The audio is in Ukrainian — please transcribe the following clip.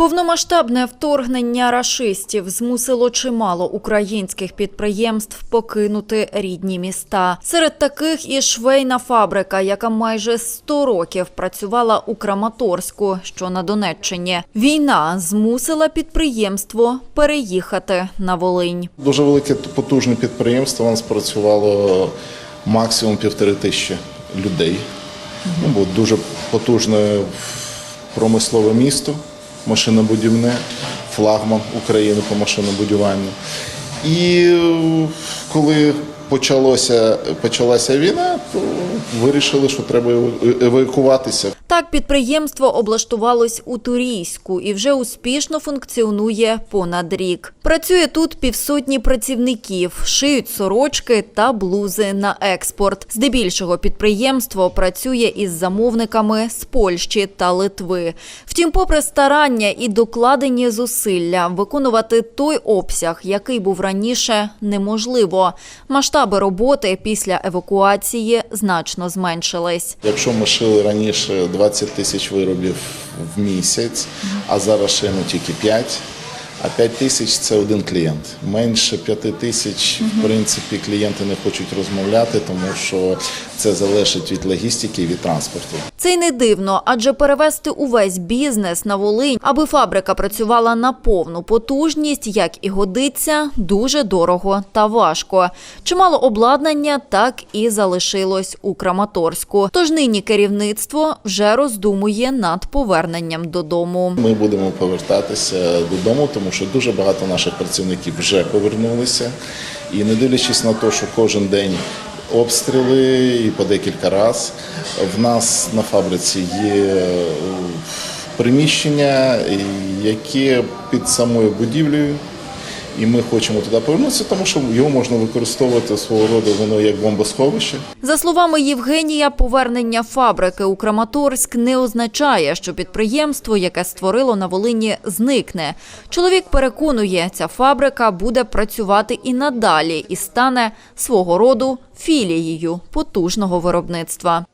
Повномасштабне вторгнення рашистів змусило чимало українських підприємств покинути рідні міста. Серед таких і швейна фабрика, яка майже 100 років працювала у Краматорську, що на Донеччині. Війна змусила підприємство переїхати на Волинь. Дуже велике потужне підприємство. У нас працювало максимум півтори тисячі людей. Ну, дуже потужне промислове місто, машинобудівне, флагман України по машинобудуванню. І е, коли почалося, почалася війна, то вирішили, що треба евакуватися. Так підприємство облаштувалось у Турійську і вже успішно функціонує понад рік. Працює тут півсотні працівників, шиють сорочки та блузи на експорт. Здебільшого підприємство працює із замовниками з Польщі та Литви. Втім, попри старання і докладені зусилля, виконувати той обсяг, який був раніше, неможливо. Масштаби роботи після евакуації значно зменшились. Якщо ми шили раніше 20 тисяч виробів в місяць, а зараз шиємо тільки 5, а 5 тисяч це один клієнт. Менше 5 тисяч, в принципі, клієнти не хочуть розмовляти, тому що це залежить від логістики і від транспорту. Це й не дивно, адже перевести увесь бізнес на Волинь, аби фабрика працювала на повну потужність, як і годиться, дуже дорого та важко. Чимало обладнання так і залишилось у Краматорську. Тож нині керівництво вже роздумує над поверненням додому. Ми будемо повертатися додому, тому що дуже багато наших працівників вже повернулися. І не дивлячись на те, що кожен день обстріли і по декілька разів, в нас на фабриці є е, приміщення, яке під самою будівлею. І ми хочемо туди повернутися, тому що його можна використовувати свого роду воно як бомбосховище. За словами Євгенія, повернення фабрики у Краматорськ не означає, що підприємство, яке створило на Волині, зникне. Чоловік переконує, ця фабрика буде працювати і надалі і стане свого роду філією потужного виробництва.